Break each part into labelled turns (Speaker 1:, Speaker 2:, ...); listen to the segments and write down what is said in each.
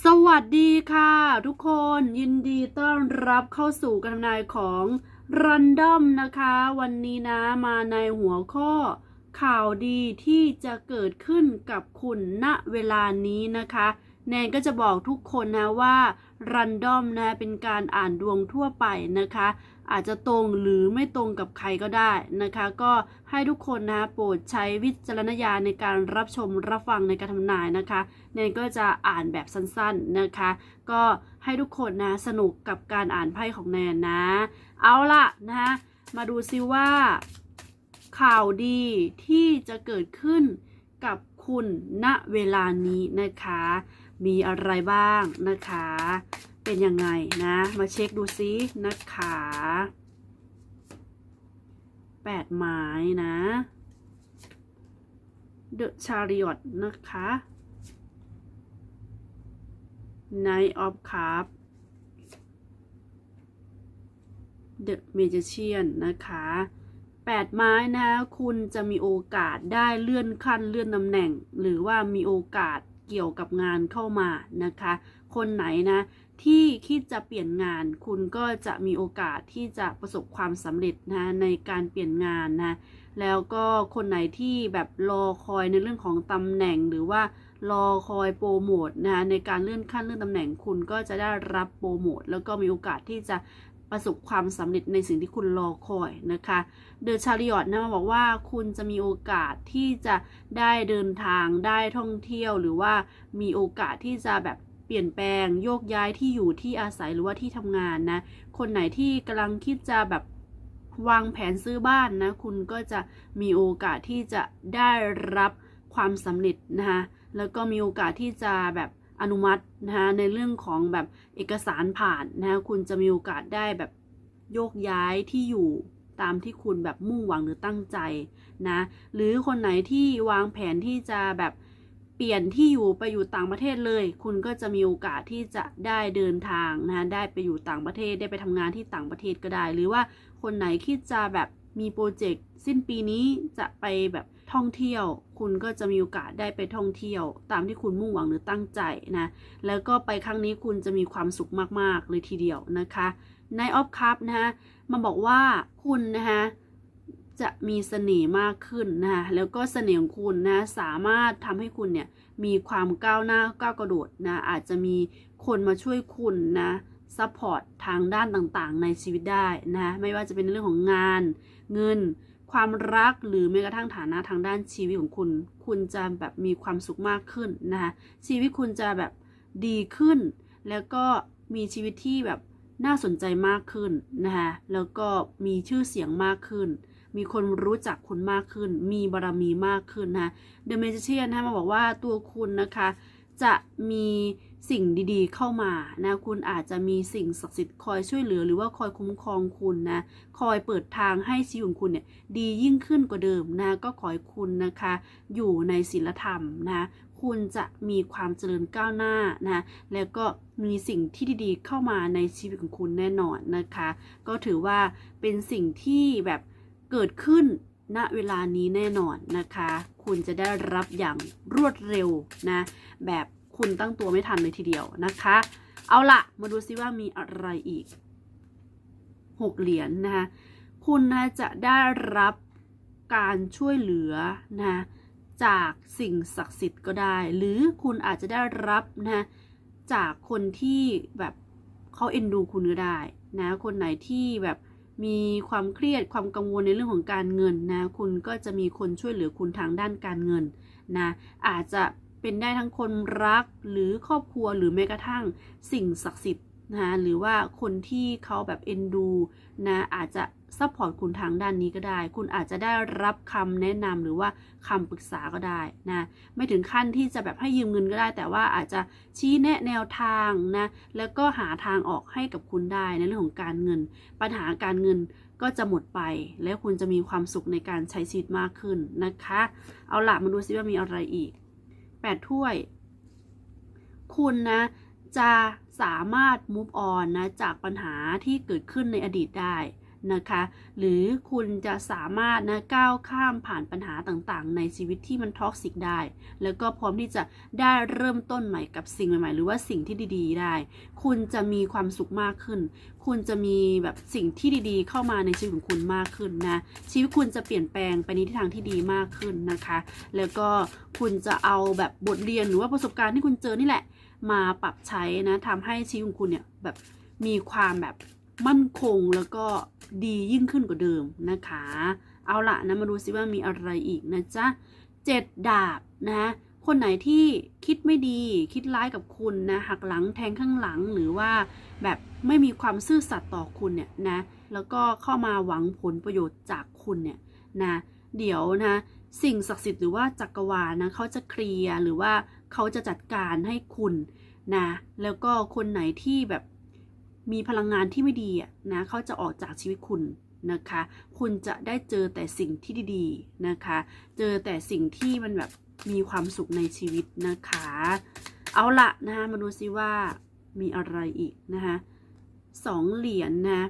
Speaker 1: สวัสดีค่ะ ทุกคนยินดีต้อนรับเข้าสู่การทำนายของรันดอมนะคะ วันนี้นะมาในหัวข้อ ข่าวดีที่จะเกิดขึ้นกับคุณณเวลานี้นะคะ แนนก็จะบอกทุกคนนะว่ารันดอมนะเป็นการอ่านดวงทั่วไปนะคะ อาจจะตรงหรือไม่ตรงกับใครก็ได้นะคะ ก็ให้ทุกคนนะโปรดใช้วิจารณญาณในการรับชมรับฟังในการทำนายนะคะแนนก็จะอ่านแบบสั้นๆนะคะ ก็ให้ทุกคนนะสนุกกับการอ่านไพ่ของแนนนะ เอาล่ะนะคะมาดูซิว่า ข่าวดีที่จะเกิดขึ้นกับคุณณเวลานี้นะคะ มีอะไรบ้างนะคะ เป็นยังไงนะ มาเช็คดูซินะคะแปดไม้นะ The Chariot นะคะ Knight of Cup The Magician นะคะแปดไม้นะ คุณจะมีโอกาสได้เลื่อนขั้นเลื่อนตำแหน่ง หรือว่ามีโอกาส เกี่ยวกับงานเข้ามานะคะ คนไหนนะที่คิดจะเปลี่ยนงานคุณก็จะมีโอกาสที่จะประสบความสำเร็จนะในการเปลี่ยนงานนะแล้วก็คนไหนที่แบบรอคอยในเรื่องของตำแหน่งหรือว่ารอคอยโปรโมทนะในการเลื่อนขั้นเลื่อนตำแหน่งคุณก็จะได้รับโปรโมทแล้วก็มีโอกาสที่จะ ประสบความสำเร็จในสิ่งที่คุณรอคอยนะคะเดอะชาริออตนะบอกว่าคุณจะมีโอกาสที่จะได้เดินทางได้ท่องเที่ยวหรือว่ามีโอกาสที่จะแบบเปลี่ยนแปลงโยกย้ายที่อยู่ที่อาศัยหรือว่าที่ทำงานนะ คนไหนที่กำลังคิดจะแบบวางแผนซื้อบ้านนะ คุณก็จะมีโอกาสที่จะได้รับความสำเร็จนะคะแล้วก็มีโอกาสที่จะแบบ อนุมัตินะคะในเรื่องของแบบเอกสารผ่านนะคะคุณจะมีโอกาสได้แบบโยกย้ายที่อยู่ตามที่คุณแบบมุ่งหวังหรือตั้งใจนะหรือคนไหนที่วางแผนที่จะแบบเปลี่ยนที่อยู่ไปอยู่ต่างประเทศเลย คุณก็จะมีโอกาสที่จะได้เดินทางนะได้ไปอยู่ต่างประเทศได้ไปทำงานที่ต่างประเทศก็ได้ หรือว่าคนไหนคิดจะแบบมีโปรเจกต์สิ้นปีนี้จะไปแบบ ท่องเที่ยว คุณก็จะมีโอกาสได้ไปท่องเที่ยว ตามที่คุณมุ่งหวังหรือตั้งใจนะ แล้วก็ไปครั้งนี้คุณจะมีความสุขมากๆเลยทีเดียวนะคะในออฟคัพนะคะมาบอกว่าคุณนะคะจะมีเสน่ห์มากขึ้นนะคะแล้วก็เสน่ห์ของคุณนะสามารถทำให้คุณเนี่ยมีความก้าวหน้าก้าวกระโดดนะอาจจะมีคนมาช่วยคุณนะซัพพอร์ตทางด้านต่างๆ ในชีวิตได้นะไม่ว่าจะเป็นเรื่องของงานเงิน ความรักหรือแม้กระทั่งฐานะทางด้านชีวิตของคุณ คุณจะแบบมีความสุขมากขึ้นนะคะชีวิตคุณจะแบบดีขึ้น แล้วก็มีชีวิตที่แบบน่าสนใจมากขึ้นนะคะแล้วก็มีชื่อเสียงมากขึ้น มีคนรู้จักคุณมากขึ้น มีบารมีมากขึ้นนะเดอะเมจิเชียนนะมาบอกว่าตัวคุณนะคะจะมี สิ่งดีๆเข้ามานะคุณอาจจะมีสิ่งศักดิ์สิทธิ์คอยช่วยเหลือหรือว่าคอยคุ้มครองคุณนะคอยเปิดทางให้ชีวิตของคุณเนี่ยดียิ่งขึ้นกว่าเดิมนะก็ขอให้คุณนะคะ อยู่ในศีลธรรมนะคุณจะมีความเจริญก้าวหน้านะแล้วก็มีสิ่งที่ดีๆ เข้ามาในชีวิตของคุณแน่นอนนะคะ ก็ถือว่าเป็นสิ่งที่แบบเกิดขึ้นณเวลานี้แน่นอนนะคะ คุณจะได้รับอย่างรวดเร็วนะแบบ คุณตั้งตัวไม่ทันเลยทีเดียวนะคะ เอาละมาดูซิว่ามีอะไรอีกหกเหรียญนนะคะคุณนะจะได้รับการช่วยเหลือนะจากสิ่งศักดิ์สิทธิ์ก็ได้ หรือคุณอาจจะได้รับนะจากคนที่แบบเขาเอ็นดูคุณก็ได้นะคนไหนที่แบบมีความเครียดความกังวลในเรื่องของการเงินนะคุณก็จะมีคนช่วยเหลือคุณทางด้านการเงินนะอาจจะ เป็นได้ทั้งคนรักหรือครอบครัวหรือแม้กระทั่งสิ่งศักดิ์สิทธิ์นะหรือว่าคนที่เขาแบบเอ็นดูนะอาจจะซัพพอร์ตคุณทางด้านนี้ก็ได้ คุณอาจจะได้รับคำแนะนำหรือว่าคำปรึกษาก็ได้นะ ไม่ถึงขั้นที่จะแบบให้ยืมเงินก็ได้ แต่ว่าอาจจะชี้แนะแนวทางนะ แล้วก็หาทางออกให้กับคุณได้ในเรื่องของการเงิน ปัญหาการเงินก็จะหมดไป แล้วคุณจะมีความสุขในการใช้ชีวิตมากขึ้นนะคะ เอาละมาดูซิว่ามีอะไรอีก 8 ถ้วย คุณนะ จะสามารถ move on นะ จากปัญหาที่เกิดขึ้นในอดีตได้ นะคะ หรือคุณจะสามารถนะก้าวข้ามผ่านปัญหาต่างๆ ในชีวิตที่มันท็อกซิกได้ แล้วก็พร้อมที่จะได้เริ่มต้นใหม่กับสิ่งใหม่ ๆ หรือว่าสิ่งที่ดีๆ ได้ คุณจะมีความสุขมากขึ้น คุณจะมีแบบสิ่งที่ดีๆ เข้ามาในชีวิตของคุณมากขึ้นนะ ชีวิตคุณจะเปลี่ยนแปลงไปในทิศทางที่ดีมากขึ้นนะคะ แล้วก็คุณจะเอาแบบบทเรียนหรือว่าประสบการณ์ที่คุณเจอนี่แหละ มาปรับใช้นะทำให้ชีวิตของคุณเนี่ยแบบมีความแบบ มั่นคงแล้วก็ดียิ่งขึ้นกว่าเดิมนะคะ เอาละนะมาดูซิว่ามีอะไรอีกนะจ๊ะเจ็ดดาบนะคนไหนที่คิดไม่ดีคิดร้ายกับคุณนะหักหลังแทงข้างหลังหรือว่าแบบไม่มีความซื่อสัตย์ต่อคุณเนี่ยนะแล้วก็เข้ามาหวังผลประโยชน์จากคุณเนี่ยนะเดี๋ยวนะสิ่งศักดิ์สิทธิ์หรือว่าจักรวาลนะเขาจะเคลียร์หรือว่าเขาจะจัดการให้คุณนะแล้วก็คนไหนที่แบบ มีพลังงานที่ไม่ดีนะเขาจะออกจากชีวิตคุณนะคะ คุณจะได้เจอแต่สิ่งที่ดีๆนะคะ เจอแต่สิ่งที่มันแบบมีความสุขในชีวิตนะคะ เอาละนะคะมาดูซิว่ามีอะไรอีกนะคะสองเหรียญนะ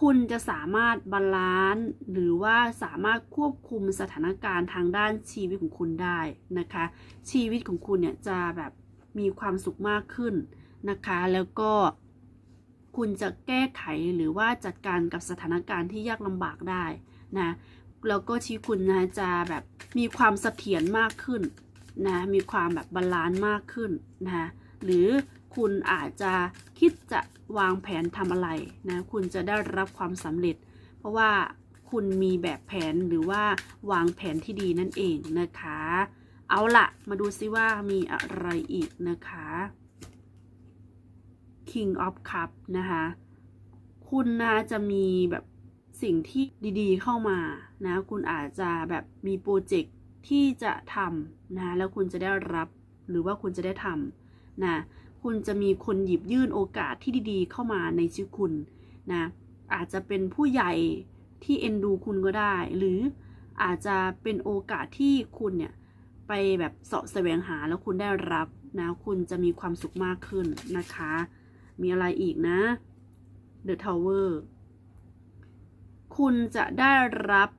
Speaker 1: คุณจะสามารถบาลานซ์หรือว่าสามารถควบคุมสถานการณ์ทางด้านชีวิตของคุณได้นะคะ ชีวิตของคุณเนี่ยจะแบบมีความสุขมากขึ้นนะคะ แล้วก็ คุณจะแก้ไขหรือว่าจัดการกับสถานการณ์ที่ยากลำบากได้นะแล้วก็ชีวิตคุณนะจะแบบมีความเสถียรมากขึ้นนะมีความแบบบาลานซ์มากขึ้นนะหรือคุณอาจจะคิดจะวางแผนทำอะไรนะคุณจะได้รับความสำเร็จ เพราะว่าคุณมีแบบแผนหรือว่าวางแผนที่ดีนั่นเองนะคะ เอาละมาดูซิว่ามีอะไรอีกนะคะ King of Cup นะคะ คุณนะจะมีแบบสิ่งที่ดีๆเข้ามานะ คุณอาจจะแบบมีโปรเจกต์ที่จะทำนะ แล้วคุณจะได้รับหรือว่าคุณจะได้ทำนะ คุณจะมีคนหยิบยื่นโอกาสที่ดีๆ เข้ามาในชีวิตคุณนะ อาจจะเป็นผู้ใหญ่ที่เอ็นดูคุณก็ได้ หรืออาจจะเป็นโอกาสที่คุณเนี่ยไปแบบเสาะแสวงหาแล้วคุณได้รับนะ คุณจะมีความสุขมากขึ้นนะคะ มีอะไรอีกนะ The Tower คุณจะได้รับ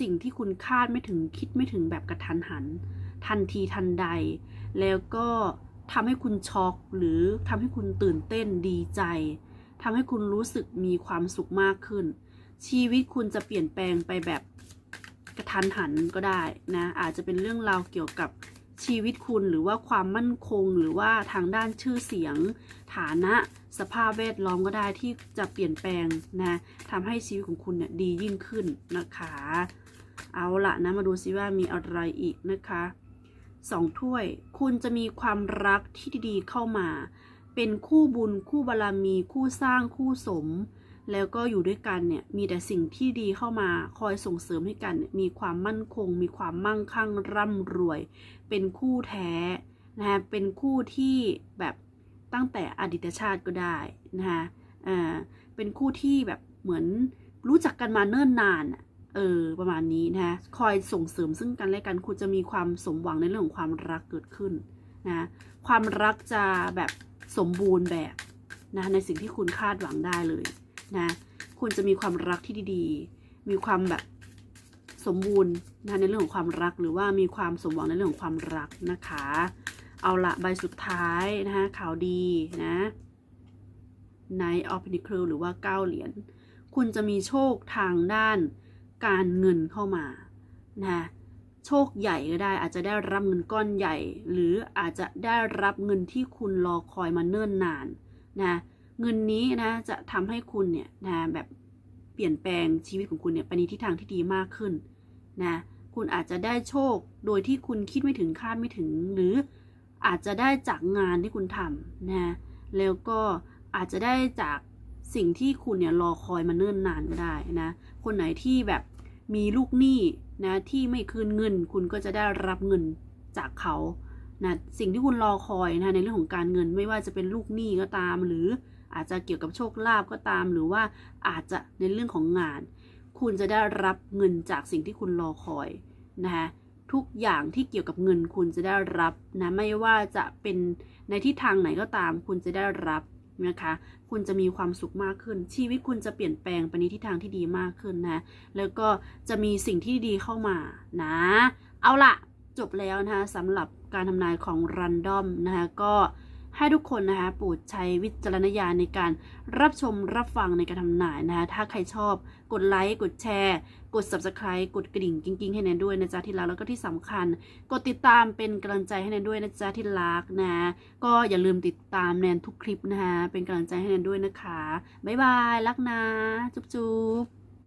Speaker 1: สิ่งที่คุณคาดไม่ถึงคิดไม่ถึงแบบกระทันหัน ทันทีทันใด แล้วก็ทำให้คุณช็อกหรือทำให้คุณตื่นเต้นดีใจทำให้คุณรู้สึกมีความสุขมากขึ้น ชีวิตคุณจะเปลี่ยนแปลงไปแบบกระทันหันก็ได้นะ อาจจะเป็นเรื่องราวเกี่ยวกับ ชีวิตคุณหรือว่าความมั่นคงหรือว่าทางด้านชื่อเสียง ฐานะ สภาพแวดล้อมก็ได้ที่จะเปลี่ยนแปลงนะทำให้ชีวิตของคุณเนี่ยดียิ่งขึ้นนะคะ เอาละนะมาดูซิว่ามีอะไรอีกนะคะสองถ้วย คุณจะมีความรักที่ดีๆเข้ามา เป็นคู่บุญคู่บารรมี คู่สร้างคู่สม แล้วก็อยู่ด้วยกันเนี่ยมีแต่สิ่งที่ดีเข้ามาคอยส่งเสริมให้กันนมีความมั่นคง มีความมั่งคั่งร่ำรวย เป็นคู่แท้นะคะเป็นคู่ที่แบบตั้งแต่อดีตชาติก็ได้นะคะอ่าเป็นคู่ที่แบบเหมือนรู้จักกันมาเนิ่นนานเออประมาณนี้นะคะคอยส่งเสริมซึ่งกันและกันคุณจะมีความสมหวังในเรื่องของความรักเกิดขึ้นนะความรักจะแบบสมบูรณ์แบบนะในสิ่งที่คุณคาดหวังได้เลย นะคุณจะมีความรักที่ดีๆ มีความแบบสมบูรณ์นะในเรื่องของความรักหรือว่ามีความสมหวังในเรื่องของความรักนะคะ เอาละใบสุดท้ายนะคะข่าวดีนะ Knight of Pentacles หรือว่า9เหรียญคุณจะมีโชคทางด้านการเงินเข้ามานะโชคใหญ่ก็ได้อาจจะได้รับเงินก้อนใหญ่ หรืออาจจะได้รับเงินที่คุณรอคอยมาเนิ่นนานนะ เงินนี้นะจะทำให้คุณเนี่ยนะแบบเปลี่ยนแปลงชีวิตของคุณเนี่ยไปในทิศทางที่ดีมากขึ้นนะคุณอาจจะได้โชคโดยที่คุณคิดไม่ถึงคาดไม่ถึง หรืออาจจะได้จากงานที่คุณทำนะแล้วก็อาจจะได้จากสิ่งที่คุณเนี่ยรอคอยมาเนิ่นนานก็ได้นะคนไหนที่แบบมีลูกหนี้นะที่ไม่คืนเงิน คุณก็จะได้รับเงินจากเขานะสิ่งที่คุณรอคอยนะในเรื่องของการเงินไม่ว่าจะเป็นลูกหนี้ก็ตามหรือ อาจจะเกี่ยวกับโชคลาภก็ตาม หรือว่าอาจจะในเรื่องของงาน คุณจะได้รับเงินจากสิ่งที่คุณรอคอยนะคะทุกอย่างที่เกี่ยวกับเงินคุณจะได้รับนะไม่ว่าจะเป็นในทิศทางไหนก็ตาม คุณจะได้รับนะคะ คุณจะมีความสุขมากขึ้น ชีวิตคุณจะเปลี่ยนแปลงไปในทิศทางที่ดีมากขึ้นนะแล้วก็จะมีสิ่งที่ดีเข้ามานะ เอาละจบแล้วนะคะสำหรับการทำนายของรันดอมนะคะก็ ให้ทุกคนนะคะโปรดใช้วิจารณญาณในการรับชมรับฟังในการทำนายนะคะถ้าใครชอบกดไลค์กดแชร์ กด subscribe กดกระดิ่งกิ้งๆให้แนนด้วยนะจ๊ะที่รักแล้วก็ที่สำคัญ กดติดตามเป็นกำลังใจให้แนนด้วยนะจ๊ะที่รักนะ ก็อย่าลืมติดตามแนนทุกคลิปนะคะเป็นกำลังใจให้แนนด้วยนะคะบ๊ายบายรักนะจุ๊บ